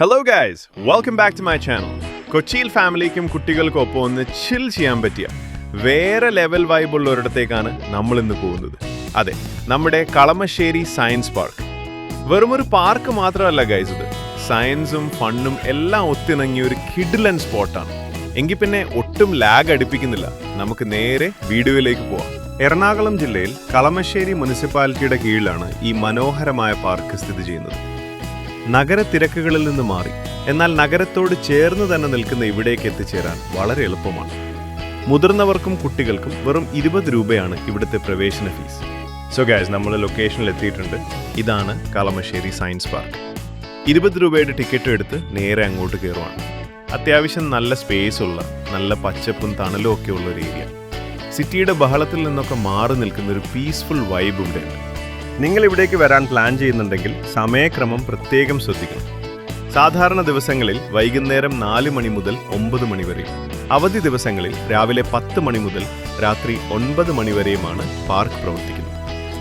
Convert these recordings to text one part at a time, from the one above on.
Hello guys welcome back to my channel കൊച്ചിയിൽ ഫാമിലിക്കും കുട്ടികൾക്കും ഒപ്പം ഒന്ന് ചിൽ ചെയ്യാൻ പറ്റിയ വേറെ ലെവൽ വൈബ് ഉള്ള ഒരിടത്തേക്കാണ് നമ്മൾ ഇന്ന് പോകുന്നത്. അതെ നമ്മുടെ കളമശ്ശേരി സയൻസ് പാർക്ക് വെറുമൊരു പാർക്ക് മാത്രമല്ല ഗൈസ് ഇത്. സയൻസും ഫണ്ണും എല്ലാം ഒത്തിണങ്ങിയ ഒരു കിഡിലൻ സ്പോട്ടാണ് എങ്കിൽ പിന്നെ ഒട്ടും ലാഗ് അടുപ്പിക്കുന്നില്ല. നമുക്ക് നേരെ വീഡിയോയിലേക്ക് പോവാം. എറണാകുളം ജില്ലയിൽ കളമശ്ശേരി മുനിസിപ്പാലിറ്റിയുടെ കീഴിലാണ് ഈ മനോഹരമായ പാർക്ക് സ്ഥിതി ചെയ്യുന്നത്. നഗര തിരക്കുകളിൽ നിന്ന് മാറി. എന്നാൽ നഗരത്തോട് ചേർന്ന് തന്നെ നിൽക്കുന്ന ഇവിടേക്ക് എത്തിച്ചേരാൻ വളരെ എളുപ്പമാണ്. മുതിർന്നവർക്കും കുട്ടികൾക്കും വെറും ഇരുപത് രൂപയാണ് ഇവിടുത്തെ പ്രവേശന ഫീസ്. സോ ഗാസ് നമ്മൾ ലൊക്കേഷനിൽ എത്തിയിട്ടുണ്ട്. ഇതാണ് കളമശ്ശേരി സയൻസ് പാർക്ക്. ഇരുപത് രൂപയുടെ ടിക്കറ്റ് എടുത്ത് നേരെ അങ്ങോട്ട് കയറുവാണ്. അത്യാവശ്യം നല്ല സ്പേസ് ഉള്ള നല്ല പച്ചപ്പും തണലും ഒക്കെ ഉള്ള ഒരു ഏരിയ സിറ്റിയുടെ ബഹളത്തിൽ നിന്നൊക്കെ മാറി നിൽക്കുന്ന ഒരു പീസ്ഫുൾ വൈബ് ഇവിടെയുണ്ട് നിങ്ങൾ ഇവിടേക്ക് വരാൻ പ്ലാൻ ചെയ്യുന്നുണ്ടെങ്കിൽ സമയക്രമം പ്രത്യേകം ശ്രദ്ധിക്കണം. സാധാരണ ദിവസങ്ങളിൽ വൈകുന്നേരം നാല് മണി മുതൽ ഒമ്പത് മണി വരെയും അവധി ദിവസങ്ങളിൽ രാവിലെ പത്ത് മണി മുതൽ രാത്രി ഒൻപത് മണി വരെയുമാണ് പാർക്ക് പ്രവർത്തിക്കുന്നത്.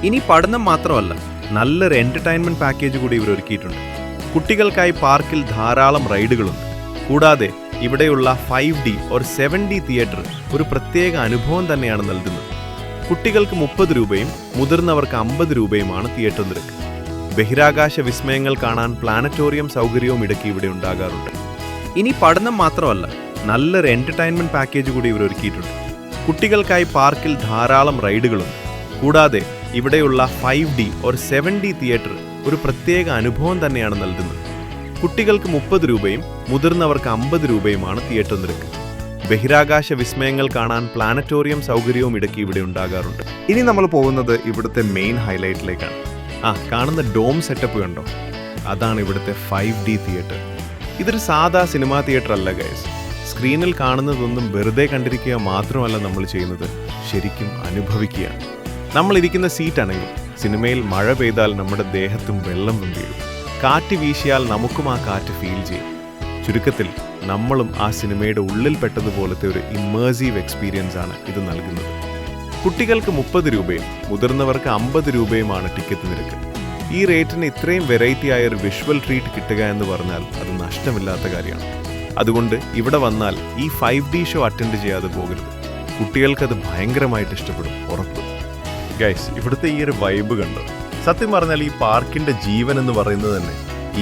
ഇനി പഠനം മാത്രമല്ല നല്ലൊരു എന്റർടൈൻമെന്റ് പാക്കേജ് കൂടി ഇവർ ഒരുക്കിയിട്ടുണ്ട്. കുട്ടികൾക്കായി പാർക്കിൽ ധാരാളം റൈഡുകളുണ്ട്. കൂടാതെ ഇവിടെയുള്ള five D or seven D theatre ഒരു പ്രത്യേക അനുഭവം തന്നെയാണ് നൽകുന്നത്. കുട്ടികൾക്ക് മുപ്പത് രൂപയും മുതിർന്നവർക്ക് അമ്പത് രൂപയുമാണ് തിയേറ്റർ നിരക്ക്. ബഹിരാകാശ വിസ്മയങ്ങൾ കാണാൻ പ്ലാനറ്റോറിയം സൗകര്യവും ഇടയ്ക്ക് ഇവിടെ ഉണ്ടാകാറുണ്ട്. ഇനി പഠനം മാത്രമല്ല നല്ലൊരു എന്റർടൈൻമെന്റ് പാക്കേജ് കൂടി ഇവർ ഒരുക്കിയിട്ടുണ്ട്. കുട്ടികൾക്കായി പാർക്കിൽ ധാരാളം റൈഡുകളുണ്ട്. കൂടാതെ ഇവിടെയുള്ള ഫൈവ് ഡി ഒരു സെവൻ ഡി തിയേറ്റർ ഒരു പ്രത്യേക അനുഭവം തന്നെയാണ് നൽകുന്നത്. കുട്ടികൾക്ക് മുപ്പത് രൂപയും മുതിർന്നവർക്ക് അമ്പത് രൂപയുമാണ് തിയേറ്റർ നിരക്ക്. ബഹിരാകാശ വിസ്മയങ്ങൾ കാണാൻ പ്ലാനറ്റോറിയം സൗകര്യവും ഇടയ്ക്ക് ഇവിടെ ഉണ്ടാകാറുണ്ട്. ഇനി നമ്മൾ പോകുന്നത് ഇവിടുത്തെ മെയിൻ ഹൈലൈറ്റിലേക്കാണ് ആ കാണുന്ന ഡോം സെറ്റപ്പ് കണ്ടോ? അതാണ് ഇവിടുത്തെ ഫൈവ് ഡി തിയേറ്റർ ഇതൊരു സാധാ സിനിമാ തിയേറ്റർ അല്ല ഗൈസ് സ്ക്രീനിൽ കാണുന്നതൊന്നും വെറുതെ കണ്ടിരിക്കുക മാത്രമല്ല നമ്മൾ ചെയ്യുന്നത്. ശരിക്കും അനുഭവിക്കുകയാണ്. നമ്മളിരിക്കുന്ന സീറ്റാണെങ്കിൽ സിനിമയിൽ മഴ പെയ്താൽ നമ്മുടെ ദേഹത്തും വെള്ളം വീഴും കാറ്റ് വീശിയാൽ നമുക്കും ആ കാറ്റ് ഫീൽ ചെയ്യും. ചുരുക്കത്തിൽ നമ്മളും ആ സിനിമയുടെ ഉള്ളിൽ പെട്ടതുപോലത്തെ ഒരു ഇമ്മേഴ്സീവ് എക്സ്പീരിയൻസ് ആണ് ഇത് നൽകുന്നത്. കുട്ടികൾക്ക് മുപ്പത് രൂപയും മുതിർന്നവർക്ക് അമ്പത് രൂപയുമാണ് ടിക്കറ്റ് നിരക്ക്. ഈ റേറ്റിന് ഇത്രയും വെറൈറ്റി ആയ ഒരു വിഷ്വൽ ട്രീറ്റ് കിട്ടുക എന്ന് പറഞ്ഞാൽ അത് നഷ്ടമില്ലാത്ത കാര്യമാണ്. അതുകൊണ്ട് ഇവിടെ വന്നാൽ ഈ ഫൈവ് ഡി ഷോ അറ്റൻഡ് ചെയ്യാതെ പോകരുത്. കുട്ടികൾക്കത് ഭയങ്കരമായിട്ട് ഇഷ്ടപ്പെടും ഉറപ്പ്. ഗൈസ് ഇവിടുത്തെ ഈ ഒരു വൈബ് കണ്ടോ? സത്യം പറഞ്ഞാൽ ഈ പാർക്കിന്റെ ജീവൻ എന്ന് പറയുന്നത് തന്നെ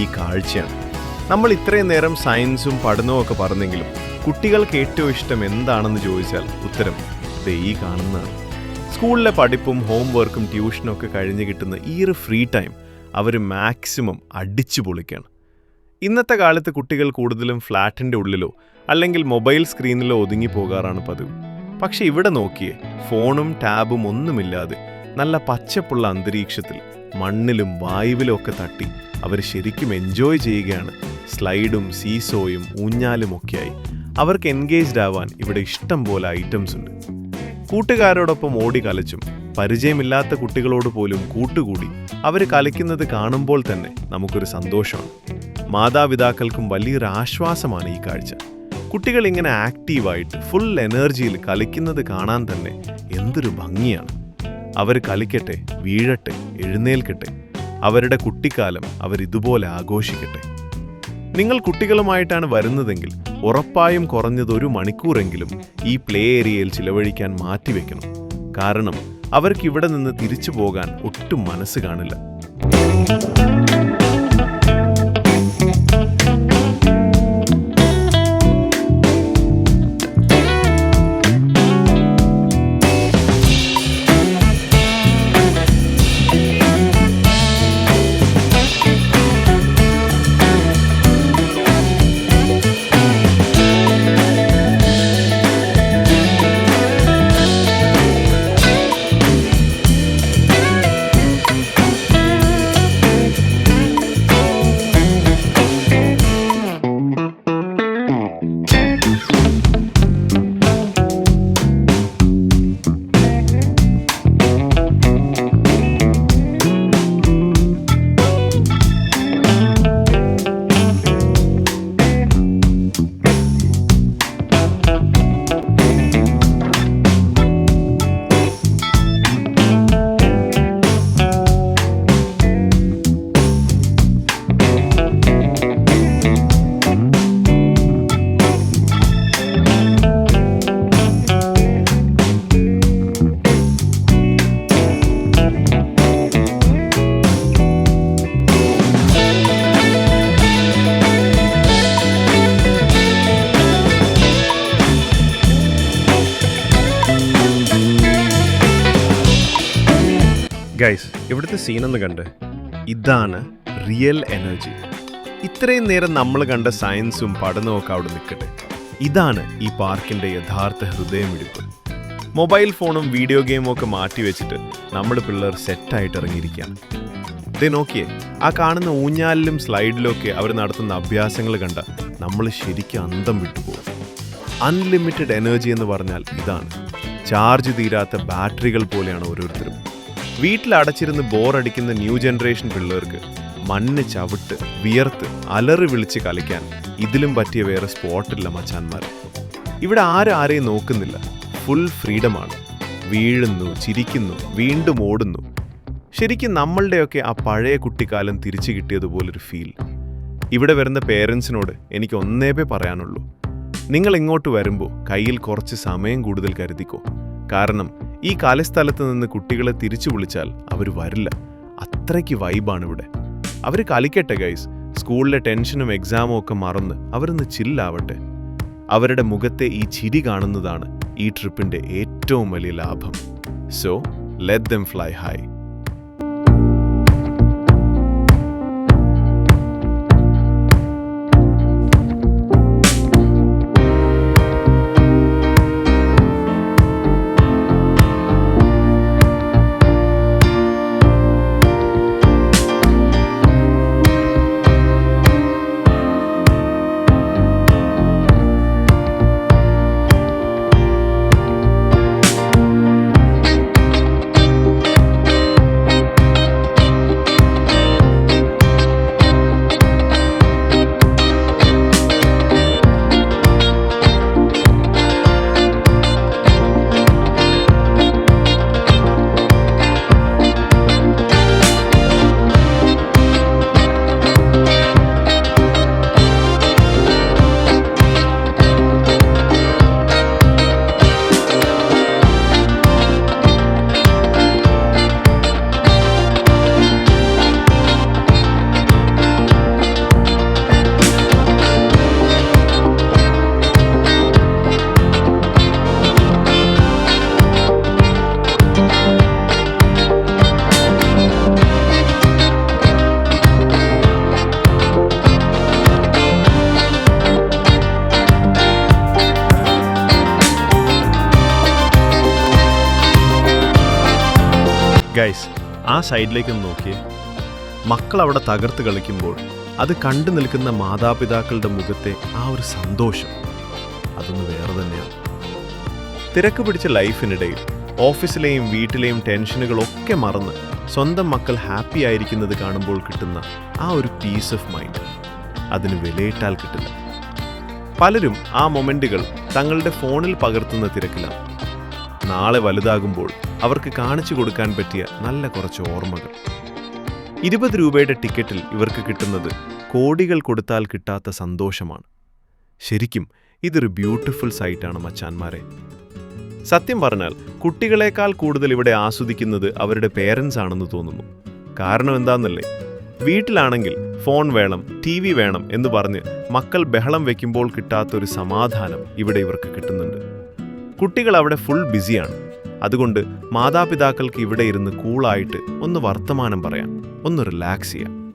ഈ കാഴ്ചയാണ്. നമ്മൾ ഇത്രയും നേരം സയൻസും പഠനവും ഒക്കെ പറഞ്ഞെങ്കിലും കുട്ടികൾക്ക് ഏറ്റവും ഇഷ്ടം എന്താണെന്ന് ചോദിച്ചാൽ ഉത്തരം ദേ ഈ കാണുന്നതാണ്. സ്കൂളിലെ പഠിപ്പും ഹോംവർക്കും ട്യൂഷനും ഒക്കെ കഴിഞ്ഞ് കിട്ടുന്ന ഈ ഒരു ഫ്രീ ടൈം അവർ മാക്സിമം അടിച്ചു പൊളിക്കുകയാണ്. ഇന്നത്തെ കാലത്ത് കുട്ടികൾ കൂടുതലും ഫ്ലാറ്റിന്റെ ഉള്ളിലോ അല്ലെങ്കിൽ മൊബൈൽ സ്ക്രീനിലോ ഒതുങ്ങി പോകാറാണ് പതിവ്. പക്ഷെ ഇവിടെ നോക്കിയേ ഫോണും ടാബും ഒന്നുമില്ലാതെ നല്ല പച്ചപ്പുള്ള അന്തരീക്ഷത്തിൽ മണ്ണിലും വായുവിലും ഒക്കെ തട്ടി അവർ ശരിക്കും എൻജോയ് ചെയ്യുകയാണ്. സ്ലൈഡും സീസോയും ഊഞ്ഞാലും ഒക്കെയായി. അവർക്ക് എൻഗേജ്ഡ് ആവാൻ ഇവിടെ ഇഷ്ടം പോലെ ഐറ്റംസ് ഉണ്ട്. കൂട്ടുകാരോടൊപ്പം ഓടി കളിച്ചും പരിചയമില്ലാത്ത കുട്ടികളോട് പോലും കൂട്ടുകൂടി അവർ കളിക്കുന്നത് കാണുമ്പോൾ തന്നെ നമുക്കൊരു സന്തോഷമാണ്. മാതാപിതാക്കൾക്കും വലിയൊരു ആശ്വാസമാണ് ഈ കാഴ്ച. കുട്ടികൾ ഇങ്ങനെ ആക്റ്റീവായിട്ട് ഫുൾ എനർജിയിൽ കളിക്കുന്നത് കാണാൻ തന്നെ എന്തൊരു ഭംഗിയാണ്. അവർ കളിക്കട്ടെ വീഴട്ടെ എഴുന്നേൽക്കട്ടെ അവരുടെ കുട്ടിക്കാലം അവരിതുപോലെ ആഘോഷിക്കട്ടെ. നിങ്ങൾ കുട്ടികളുമായിട്ടാണ് വരുന്നതെങ്കിൽ ഉറപ്പായും കുറഞ്ഞത് ഒരു മണിക്കൂറെങ്കിലും ഈ പ്ലേ ഏരിയയിൽ ചിലവഴിക്കാൻ മാറ്റിവെക്കണം. കാരണം അവർക്കിവിടെ നിന്ന് തിരിച്ചു പോകാൻ ഒട്ടും മനസ്സ് കാണില്ല. സീനൊന്ന് കണ്ട്. ഇതാണ് റിയൽ എനർജി. ഇത്രയും നേരം നമ്മൾ കണ്ട സയൻസും പഠനവും ഒക്കെ അവിടെ നിൽക്കട്ടെ. ഇതാണ് ഈ പാർക്കിന്റെ യഥാർത്ഥ ഹൃദയമിടിപ്പ് മൊബൈൽ ഫോണും വീഡിയോ ഗെയിമും ഒക്കെ മാറ്റി വെച്ചിട്ട് നമ്മുടെ പിള്ളേർ സെറ്റായിട്ട് ഇറങ്ങിയിരിക്കുകയാണ്. ഇതേ നോക്കിയേ ആ കാണുന്ന ഊഞ്ഞാലിലും സ്ലൈഡിലും ഒക്കെ അവർ നടത്തുന്ന അഭ്യാസങ്ങൾ കണ്ട നമ്മൾ ശരിക്കും അന്തം വിട്ടുപോകും. അൺലിമിറ്റഡ് എനർജി എന്ന് പറഞ്ഞാൽ ഇതാണ്. ചാർജ് തീരാത്ത ബാറ്ററികൾ പോലെയാണ് ഓരോരുത്തരും. വീട്ടിൽ അടച്ചിരുന്ന് ബോറടിക്കുന്ന ന്യൂ ജനറേഷൻ പിള്ളേർക്ക് മണ്ണ് ചവിട്ട് വിയർത്ത് അലറി വിളിച്ച് കളിക്കാൻ ഇതിലും പറ്റിയ വേറെ സ്പോട്ടില്ല മച്ചാന്മാർ. ഇവിടെ ആരും ആരെയും നോക്കുന്നില്ല. ഫുൾ ഫ്രീഡമാണ്. വീഴുന്നു ചിരിക്കുന്നു വീണ്ടും ഓടുന്നു. ശരിക്കും നമ്മളുടെയൊക്കെ ആ പഴയ കുട്ടിക്കാലം തിരിച്ചു കിട്ടിയതുപോലൊരു ഫീൽ. ഇവിടെ വരുന്ന പേരൻസിനോട് എനിക്ക് ഒന്നേപേ പറയാനുള്ളൂ. നിങ്ങൾ ഇങ്ങോട്ട് വരുമ്പോൾ കയ്യിൽ കുറച്ച് സമയം കൂടുതൽ കരുതിക്കോ. കാരണം ഈ കാലസ്ഥലത്ത് നിന്ന് കുട്ടികളെ തിരിച്ചു വിളിച്ചാൽ അവർ വരില്ല. അത്രയ്ക്ക് വൈബാണ് ഇവിടെ അവർ കളിക്കട്ടെ ഗൈസ് സ്കൂളിലെ ടെൻഷനും എക്സാമും ഒക്കെ മറന്ന് അവരൊന്ന് ചില്ലാവട്ടെ അവരുടെ മുഖത്തെ ഈ ചിരി കാണുന്നതാണ് ഈ ട്രിപ്പിന്റെ ഏറ്റവും വലിയ ലാഭം. So let them fly high സൈഡിലേക്ക് നോക്കി നോക്കിയേ. മക്കൾ അവിടെ തകർത്ത് കളിക്കുമ്പോൾ അത് കണ്ടു നിൽക്കുന്ന മാതാപിതാക്കളുടെ മുഖത്തെ ആ ഒരു സന്തോഷം. അതൊന്ന് വേറെ തന്നെയാണ്. തിരക്ക് പിടിച്ച ലൈഫിനിടയിൽ ഓഫീസിലെയും വീട്ടിലെയും ടെൻഷനുകളൊക്കെ മറന്ന് സ്വന്തം മക്കൾ ഹാപ്പി ആയിരിക്കുന്നത് കാണുമ്പോൾ കിട്ടുന്ന ആ ഒരു പീസ് ഓഫ് മൈൻഡ് അതിന് വിലയിട്ടാൽ കിട്ടില്ല. പലരും ആ മൊമെന്റുകൾ തങ്ങളുടെ ഫോണിൽ പകർത്തുന്ന തിരക്കിലാണ്. നാളെ വലുതാകുമ്പോൾ അവർക്ക് കാണിച്ചു കൊടുക്കാൻ പറ്റിയ നല്ല കുറച്ച് ഓർമ്മകൾ. ഇരുപത് രൂപയുടെ ടിക്കറ്റിൽ ഇവർക്ക് കിട്ടുന്നത് കോടികൾ കൊടുത്താൽ കിട്ടാത്ത സന്തോഷമാണ്. ശരിക്കും ഇതൊരു ബ്യൂട്ടിഫുൾ സൈറ്റാണ് മച്ചാന്മാരെ. സത്യം പറഞ്ഞാൽ കുട്ടികളെക്കാൾ കൂടുതൽ ഇവിടെ ആസ്വദിക്കുന്നത് അവരുടെ പേരൻസ് ആണെന്ന് തോന്നുന്നു. കാരണം എന്താണെന്നല്ലേ വീട്ടിലാണെങ്കിൽ ഫോൺ വേണം ടി വി വേണം എന്ന് പറഞ്ഞ് മക്കൾ ബഹളം വെക്കുമ്പോൾ കിട്ടാത്തൊരു സമാധാനം ഇവിടെ ഇവർക്ക് കിട്ടുന്നുണ്ട്. കുട്ടികൾ അവിടെ ഫുൾ ബിസിയാണ്. അതുകൊണ്ട് മാതാപിതാക്കൾക്ക് ഇവിടെ ഇരുന്ന് കൂളായിട്ട് ഒന്ന് വർത്തമാനം പറയാം ഒന്ന് റിലാക്സ് ചെയ്യാം.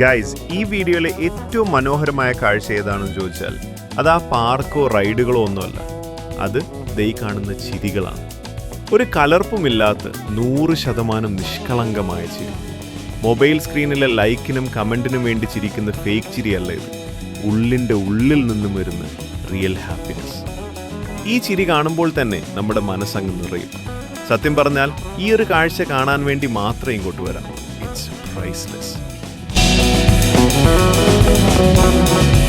ഗൈസ് ഈ വീഡിയോയിലെ ഏറ്റവും മനോഹരമായ കാഴ്ച ഏതാണെന്ന് ചോദിച്ചാൽ അത് ആ പാർക്കോ റൈഡുകളോ ഒന്നുമല്ല. അത് ദൈ കാണുന്ന ചിരികളാണ്. ഒരു കലർപ്പുമില്ലാത്ത നൂറ് ശതമാനം നിഷ്കളങ്കമായ ചിരി. മൊബൈൽ സ്ക്രീനിലെ ലൈക്കിനും കമന്റിനും വേണ്ടി ചിരിക്കുന്ന ഫേക്ക് ചിരിയല്ല ഇത്. ഉള്ളിന്റെ ഉള്ളിൽ നിന്നും വരുന്ന റിയൽ ഹാപ്പിനെസ്. ഈ ചിരി കാണുമ്പോൾ തന്നെ നമ്മുടെ മനസ്സങ്ങ് നിറയും. സത്യം പറഞ്ഞാൽ ഈ ഒരു കാഴ്ച കാണാൻ വേണ്ടി മാത്രം ഇങ്ങോട്ട് വരാം. ഇറ്റ്സ് പ്രൈസ്ലെസ് Música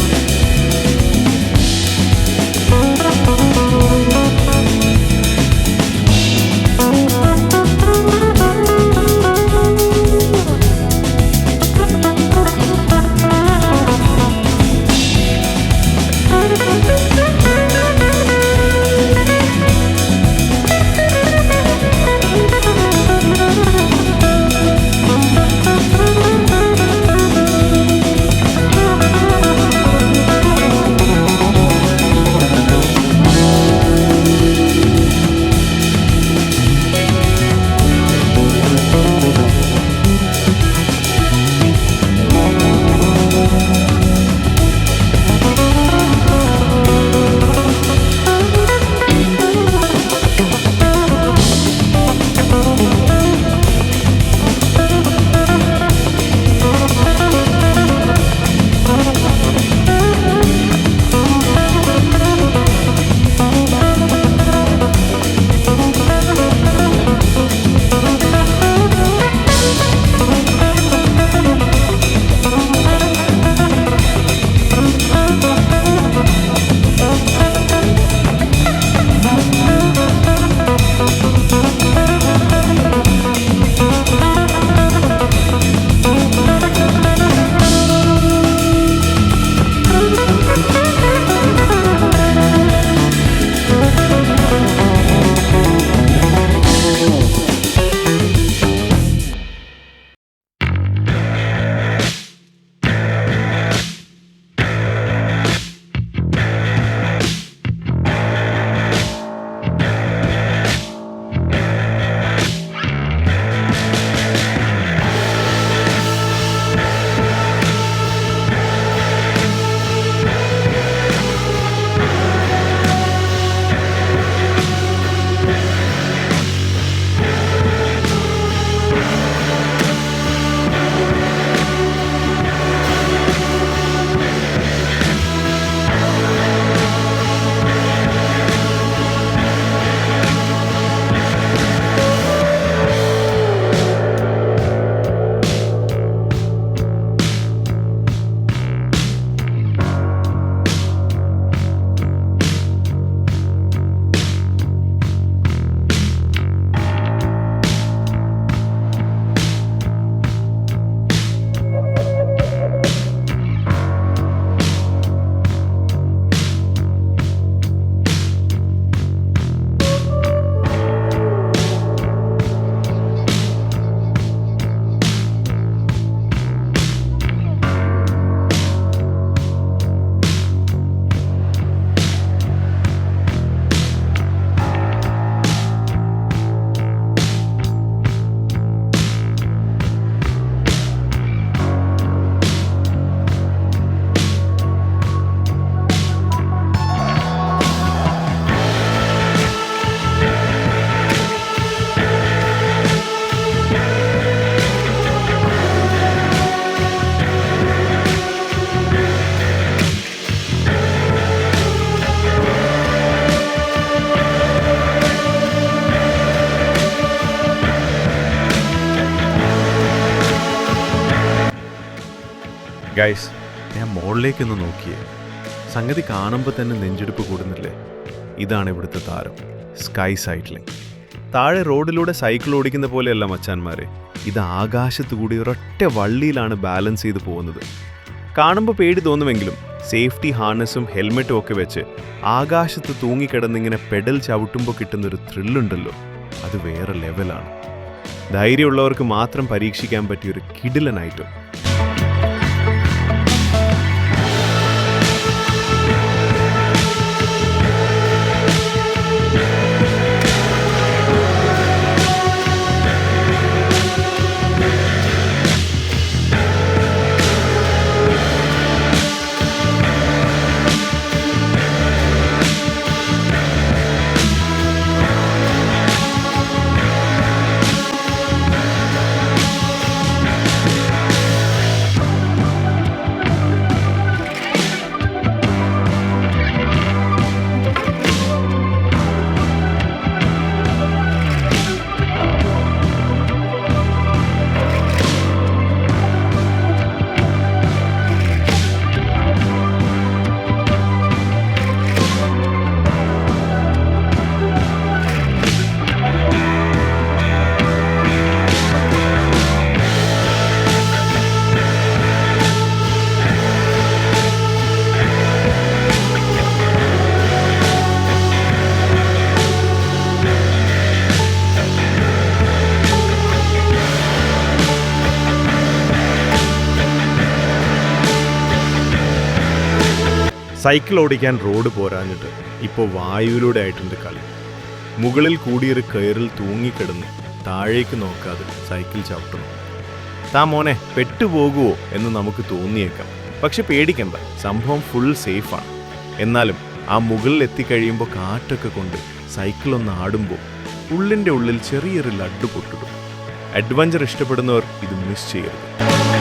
ഗൈസ് ഞാൻ മുകളിലേക്കൊന്ന് നോക്കിയേ. സംഗതി കാണുമ്പോൾ തന്നെ നെഞ്ചെടുപ്പ് കൂടുന്നില്ലേ? ഇതാണ് ഇവിടുത്തെ താരം സ്കൈ സൈക്ലിംഗ് താഴെ റോഡിലൂടെ സൈക്കിൾ ഓടിക്കുന്ന പോലെയല്ല മച്ചാന്മാരെ. ഇത് ആകാശത്തു കൂടി ഒരൊറ്റ വള്ളിയിലാണ് ബാലൻസ് ചെയ്ത് പോകുന്നത്. കാണുമ്പോൾ പേടി തോന്നുമെങ്കിലും സേഫ്റ്റി ഹാർനസും ഹെൽമെറ്റും ഒക്കെ വെച്ച് ആകാശത്ത് തൂങ്ങിക്കിടന്നിങ്ങനെ പെഡൽ ചവിട്ടുമ്പോൾ കിട്ടുന്നൊരു ത്രില്ലുണ്ടല്ലോ അത് വേറെ ലെവലാണ് ധൈര്യമുള്ളവർക്ക് മാത്രം പരീക്ഷിക്കാൻ പറ്റിയൊരു ഐറ്റം സൈക്കിൾ ഓടിക്കാൻ റോഡ് പോരാഞ്ഞിട്ട് ഇപ്പോൾ വായുവിലൂടെ ആയിട്ടുണ്ട് കളി. മുകളിൽ കൂടിയൊരു കയറിൽ തൂങ്ങിക്കിടന്ന് താഴേക്ക് നോക്കാതെ സൈക്കിൾ ചവിട്ടുന്നു. താ മോനെ പെട്ടുപോകുവോ? എന്ന് നമുക്ക് തോന്നിയേക്കാം. പക്ഷെ പേടിക്കണ്ട സംഭവം ഫുൾ സേഫാണ് എന്നാലും ആ മുകളിൽ എത്തിക്കഴിയുമ്പോൾ കാറ്റൊക്കെ കൊണ്ട് സൈക്കിൾ ഒന്ന് ആടുമ്പോൾ ഉള്ളിന്റെ ഉള്ളിൽ ചെറിയൊരു ലഡ്ഡു പൊട്ടിടും. അഡ്വഞ്ചർ ഇഷ്ടപ്പെടുന്നവർ ഇത് മിസ് ചെയ്യരുത്.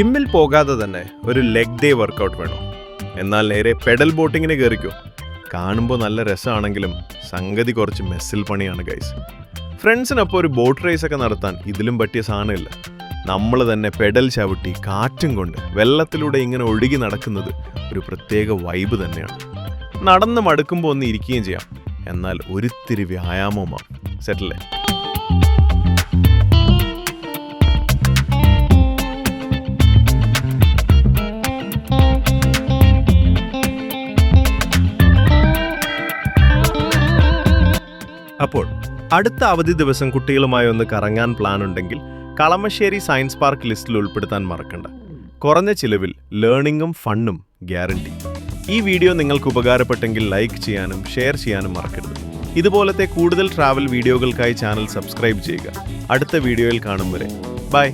ജിമ്മിൽ പോകാതെ തന്നെ ഒരു ലെഗ് ഡേ വർക്കൗട്ട് വേണം? എന്നാൽ നേരെ പെഡൽ ബോട്ടിങ്ങിന് കയറിക്കോ കാണുമ്പോൾ നല്ല രസമാണെങ്കിലും സംഗതി കുറച്ച് മെസ്സിൽ പണിയാണ് ഗൈസ് ഫ്രണ്ട്സിനൊപ്പം ഒരു ബോട്ട് റേസ് ഒക്കെ നടത്താൻ ഇതിലും പറ്റിയ സാധനമില്ല. നമ്മൾ തന്നെ പെഡൽ ചവിട്ടി കാറ്റും കൊണ്ട് വെള്ളത്തിലൂടെ ഇങ്ങനെ ഒഴുകി നടക്കുന്നത് ഒരു പ്രത്യേക വൈബ് തന്നെയാണ്. നടന്ന് മടുക്കുമ്പോൾ ഒന്ന് ഇരിക്കുകയും ചെയ്യാം. എന്നാൽ ഒരിത്തിരി വ്യായാമവുമാണ് സെറ്റല്ലേ അടുത്ത അവധി ദിവസം കുട്ടികളുമായി ഒന്ന് കറങ്ങാൻ പ്ലാൻ ഉണ്ടെങ്കിൽ കളമശ്ശേരി സയൻസ് പാർക്ക് ലിസ്റ്റിൽ ഉൾപ്പെടുത്താൻ മറക്കണ്ട. കുറഞ്ഞ ചിലവിൽ ലേണിംഗും ഫണ്ണും ഗ്യാരണ്ടി. ഈ വീഡിയോ നിങ്ങൾക്ക് ഉപകാരപ്പെട്ടെങ്കിൽ ലൈക്ക് ചെയ്യാനും ഷെയർ ചെയ്യാനും മറക്കരുത്. ഇതുപോലത്തെ കൂടുതൽ ട്രാവൽ വീഡിയോകൾക്കായി ചാനൽ സബ്സ്ക്രൈബ് ചെയ്യുക. അടുത്ത വീഡിയോയിൽ കാണും വരെ. ബൈ